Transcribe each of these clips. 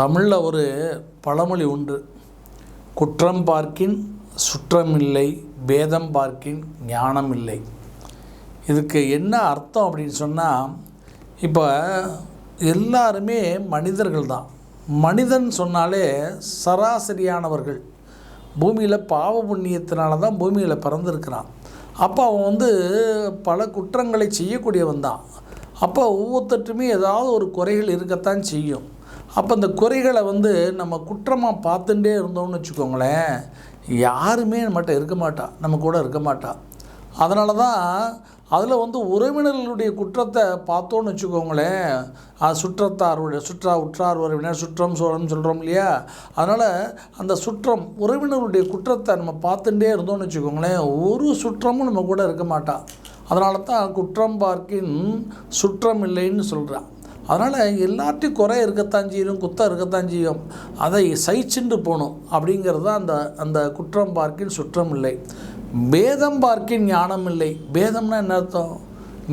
தமிழில் ஒரு பழமொழி உண்டு. குற்றம் பார்க்கின் சுற்றம் இல்லை பேதம் பார்க்கின் ஞானம் இல்லை. இதுக்கு என்ன அர்த்தம் அப்படின்னு சொன்னால் இப்போ எல்லாருமே மனிதர்கள் தான். மனிதன் சொன்னாலே சராசரியானவர்கள். பூமியில் பாவ புண்ணியத்தினால தான் பூமியில் பிறந்திருக்கிறான். அப்போ அவன் வந்து பல குற்றங்களை செய்யக்கூடியவன் தான். அப்போ ஒவ்வொருத்தட்டுமே ஏதாவது ஒரு குறைகள் இருக்கத்தான் செய்யும். அப்போ இந்த குறைகளை வந்து நம்ம குற்றமாக பார்த்துட்டே இருந்தோம்னு வச்சுக்கோங்களேன் யாருமே நம்மகிட்ட இருக்க மாட்டா நம்ம கூட இருக்க மாட்டா. அதனால தான் அதில் வந்து உறவினர்களுடைய குற்றத்தை பார்த்தோன்னு வச்சுக்கோங்களேன் சுற்றத்தாருடைய சுற்றா உற்றார் உறவினர் சுற்றம் சோழம் சொல்கிறோம் இல்லையா? அதனால் அந்த சுற்றம் உறவினர்களுடைய குற்றத்தை நம்ம பார்த்துட்டே இருந்தோம்னு வச்சுக்கோங்களேன் ஒரு சுற்றமும் நம்ம கூட இருக்க மாட்டா. அதனால தான் குற்றம் பார்க்கின் சுற்றம் இல்லைன்னு சொல்கிறான் அதனால் எல்லாத்தையும் குறை இருக்கத்தான் செய்யும் குத்தம் இருக்கத்தான் செய்யும். அதை சைச்சுண்டு போகணும். அப்படிங்கிறது தான் அந்த அந்த குற்றம் பார்க்கின் சுற்றம் இல்லை. பேதம் பார்க்கின் ஞானம் இல்லை. பேதம்னா என்ன அர்த்தம்?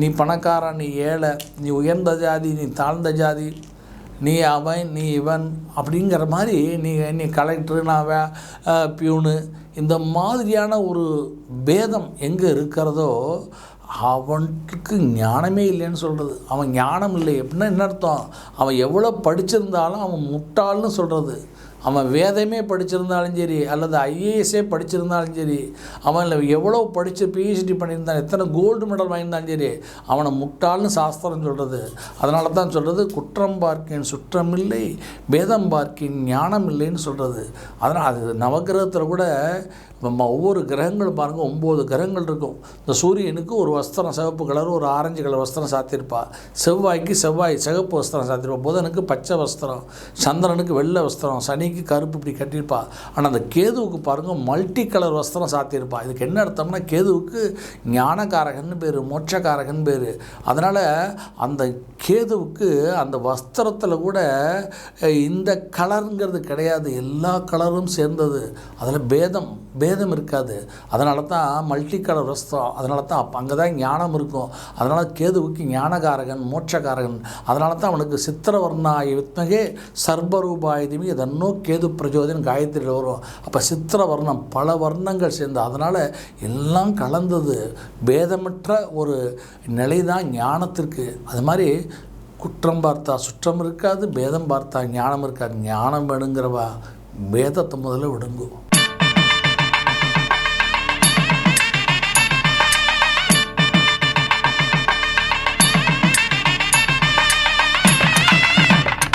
நீ பணக்காரன் நீ ஏழை நீ உயர்ந்த ஜாதி நீ தாழ்ந்த ஜாதி நீ அவன் நீ இவன் அப்படிங்கிற மாதிரி நீ நீ கலெக்டரு நான் வே பியூனு இந்த மாதிரியான ஒரு பேதம் எங்கே இருக்கிறதோ அவனுக்கு ஞானமே இல்லைன்னு சொல்கிறது அவன் ஞானம் இல்லை. எப்படின்னா என்ன அர்த்தம்? அவன் எவ்வளோ படிச்சிருந்தாலும் அவன் முட்டாள்னு சொல்கிறது அவன் வேதமே படிச்சிருந்தாலும் சரி அல்லது ஐஏஎஸ்ஸே படிச்சிருந்தாலும் சரி அவன் எவ்வளோ படித்து பிஹெச்டி பண்ணியிருந்தான் எத்தனை கோல்டு மெடல் வாங்கியிருந்தாலும் சரி அவனை முட்டாள்னு சாஸ்திரம் சொல்கிறது அதனால தான் சொல்கிறது குற்றம் பார்க்கின் சுற்றம் இல்லை பேதம் பார்க்கின் ஞானம் இல்லைன்னு சொல்கிறது அதனால் அது நவகிரகத்தில் கூட நம்ம ஒவ்வொரு கிரகங்கள் பாருங்கள் ஒம்பது கிரகங்கள் இருக்கும். இந்த சூரியனுக்கு ஒரு வஸ்திரம் சிவப்பு கலர் ஒரு ஆரஞ்சு கலர் வஸ்திரம் சாத்தியிருப்பா செவ்வாய்க்கு செவ்வாய் சிகப்பு வஸ்திரம் சாத்தியிருப்பா புதனுக்கு பச்சை வஸ்திரம் சந்திரனுக்கு வெள்ளை வஸ்திரம் சனி மணிக்கு கருப்பு இப்படி கட்டியிருப்பா. ஆனால் அந்த கேதுவுக்கு பாருங்கள் மல்டி கலர் வஸ்திரம் சாத்தியிருப்பா. இதுக்கு என்ன அர்த்தம்னா கேதுவுக்கு ஞானகாரகன் பேர் மோட்சக்காரகன் பேர். அதனால் அந்த கேதுவுக்கு அந்த வஸ்திரத்தில் கூட இந்த கலருங்கிறது கிடையாது. எல்லா கலரும் சேர்ந்தது. அதில் பேதம் பேதம் இருக்காது. அதனால தான் மல்டி கலர் வஸ்திரம் அதனால தான் அப்போ அங்கே தான் ஞானம் இருக்கும். அதனால் கேதுவுக்கு ஞானகாரகன் மோட்சக்காரகன் அதனால தான் அவனுக்கு சித்திரவர்ணாய வித்மகே சர்வரூபாயுதமி தன்னோ கேது பிரஜோதன் காயத்ரியில் வரும் அப்போ சித்திரவர்ணம் பல வர்ணங்கள் சேர்ந்து அதனால் எல்லாம் கலந்தது. பேதமற்ற ஒரு நிலை தான் ஞானத்திற்கு. அது மாதிரி குற்றம் பார்த்தா சுற்றம் இருக்காது பேதம் பார்த்தா ஞானம் இருக்காது. ஞானம் வேணுங்கிறவா பேதத்தை முதல்ல விடுங்கும்